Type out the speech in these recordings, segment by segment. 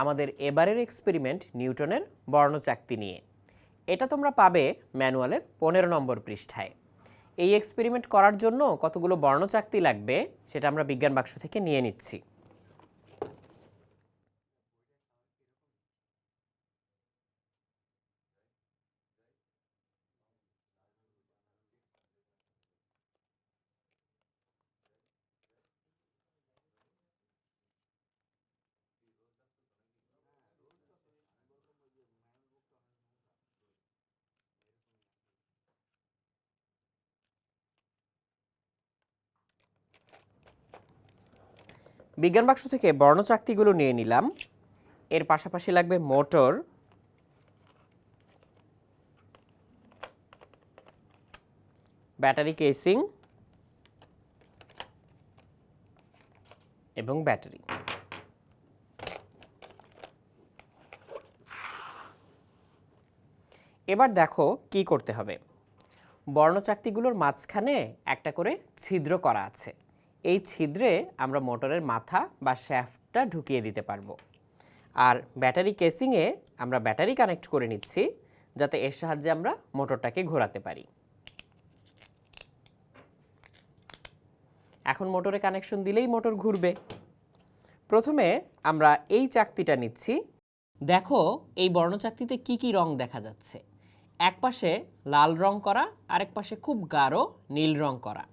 আমাদের এবারের এক্সপেরিমেন্ট নিউটনের বর্ণচাকতি নিয়ে। এটা তোমরা পাবে ম্যানুয়ালের পনেরো নম্বর পৃষ্ঠায়। এই এক্সপেরিমেন্ট করার জন্য কতগুলো বর্ণচাকতি লাগবে সেটা আমরা বিজ্ঞান বাক্স থেকে নিয়ে নিচ্ছি। বিজ্ঞান বাক্স থেকে বর্ণচাকতিগুলো নিয়ে নিলাম। এর পাশাপাশি লাগবে মোটর। Battery casing. এবং ব্যাটারি। এবার দেখো কি করতে হবে। বর্ণচাকতিগুলোর মাঝখানে একটা করে ছিদ্র করা আছে। এই ছিদ্রে আমরা মোটরের মাথা বা শ্যাফটটা ঢুকিয়ে দিতে পারব। আর ব্যাটারি কেসিংয়ে আমরা ব্যাটারি কানেক্ট করে নিচ্ছি যাতে এর সাহায্যে আমরা মোটরটাকে ঘোরাতে পারি। এখন মোটরে কানেকশন দিলেই মোটর ঘুরবে। প্রথমে আমরা এই চাকতিটা নিচ্ছি। দেখো, এই বর্ণচাকতিতে কি কি রং দেখা যাচ্ছে। এক পাশে লাল রং করা, আরেক পাশে খুব গাঢ় নীল রং করা।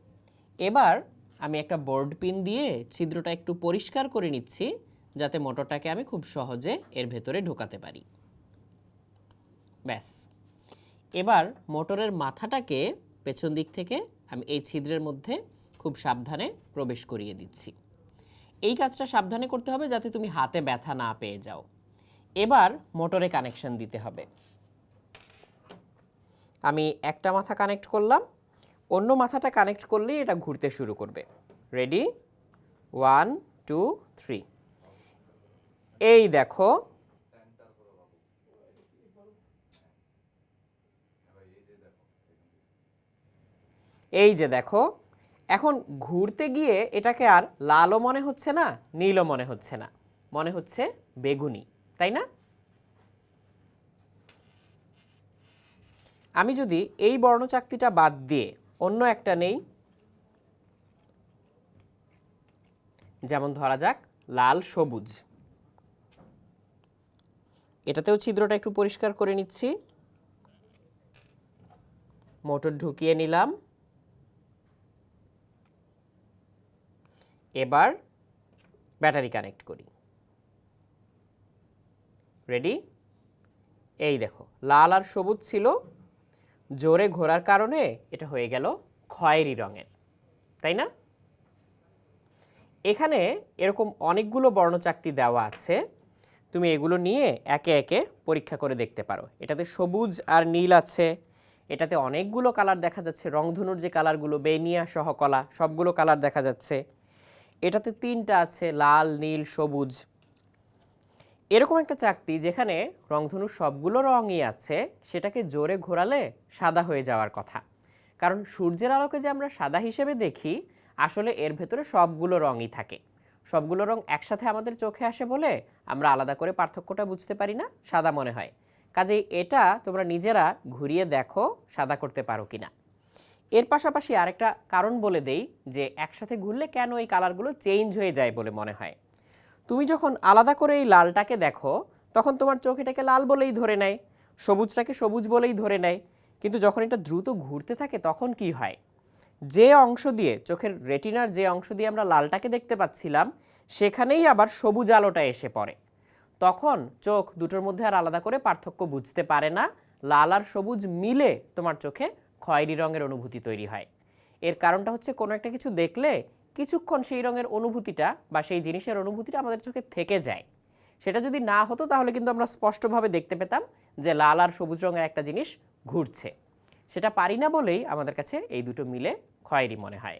এবার আমি একটা বোর্ড পিন দিয়ে ছিদ্রটা একটু পরিষ্কার করে নিচ্ছি, যাতে মোটরটাকে আমি খুব সহজে এর ভেতরে ঢোকাতে পারি। ব্যাস। এবার মোটরের মাথাটাকে পেছন দিক থেকে আমি এই ছিদ্রের মধ্যে খুব সাবধানে প্রবেশ করিয়ে দিচ্ছি। এই কাজটা সাবধানে করতে হবে যাতে তুমি হাতে ব্যথা না পেয়ে যাও। এবার মোটরে কানেকশন দিতে হবে। আমি একটা মাথা কানেক্ট করলাম অন্য মাথাটা কানেক্ট করলেই এটা ঘুরতে শুরু করবে। রেডি ওয়ান টু থ্রি এই দেখো। এই যে দেখো, এখন ঘুরতে গিয়ে এটাকে আর লালও মনে হচ্ছে না, নীলও মনে হচ্ছে না। মনে হচ্ছে বেগুনি, তাই না? আমি যদি এই বর্ণচাকতিটা বাদ দিয়ে অন্য একটা নেই। যেমন ধরা যাক, লাল, সবুজ। এটাতেও ছিদ্রটা একটু পরিষ্কার করে নিচ্ছি। মোটর ঢুকিয়ে নিলাম। এবার ব্যাটারি কানেক্ট করি। রেডি? এই দেখো, লাল আর সবুজ ছিল। জোরে ঘোরার কারণে এটা হয়ে গেল খয়েরি রঙের, তাই না? এখানে এরকম অনেকগুলো বর্ণচাকতি দেওয়া আছে, তুমি এগুলো নিয়ে একে একে পরীক্ষা করে দেখতে পারো। এটাতে সবুজ আর নীল আছে, এটাতে অনেকগুলো কালার দেখা যাচ্ছে, রংধনুর যে কালারগুলো, বেনিয়া সহ কলা সবগুলো কালার দেখা যাচ্ছে। এটাতে তিনটা আছে, লাল, নীল, সবুজ। এরকম একটা চাকতি যেখানে রংধনুর সবগুলো রঙই আছে, সেটাকে জোরে ঘোরালে সাদা হয়ে যাওয়ার কথা। কারণ সূর্যের আলোকে যে আমরা সাদা হিসেবে দেখি, আসলে এর ভেতরে সবগুলো রঙই থাকে। সবগুলো রং একসাথে আমাদের চোখে আসে বলে আমরা আলাদা করে পার্থক্যটা বুঝতে পারি না, সাদা মনে হয়। কাজেই এটা তোমরা নিজেরা ঘুরিয়ে দেখো, সাদা করতে পারো কিনা। এর পাশাপাশি আরেকটা কারণ বলে দেই যে, একসাথে ঘুরলে কেন এই কালারগুলো চেঞ্জ হয়ে যায় বলে মনে হয়। তুমি যখন আলাদা করে এই লালটাকে দেখো, তখন তোমার চোখ এটাকে লাল বলেই ধরে নেয়, সবুজটাকে সবুজ বলেই ধরে নেয়। কিন্তু যখন এটা দ্রুত ঘুরতে থাকে, তখন কি হয়? যে অংশ দিয়ে, চোখের রেটিনার যে অংশ দিয়ে আমরা লালটাকে দেখতে পাচ্ছিলাম, সেখানেই আবার সবুজ আলোটা এসে পড়ে। তখন চোখ দুটোর মধ্যে আর আলাদা করে পার্থক্য বুঝতে পারে না, লাল আর সবুজ মিলে তোমার চোখে খয়েরি রঙের অনুভূতি তৈরি হয়। এর কারণটা হচ্ছে কোনো একটা কিছু দেখলে কিছুক্ষণ সেই রঙের অনুভূতিটা বা সেই জিনিসের অনুভূতিটা আমাদের চোখে থেকে যায়। সেটা যদি না হতো তাহলে কিন্তু আমরা স্পষ্টভাবে দেখতে পেতাম যে লাল আর সবুজ রঙের একটা জিনিস ঘুরছে। সেটা পারি না বলেই আমাদের কাছে এই দুটো মিলে খয়েরি মনে হয়।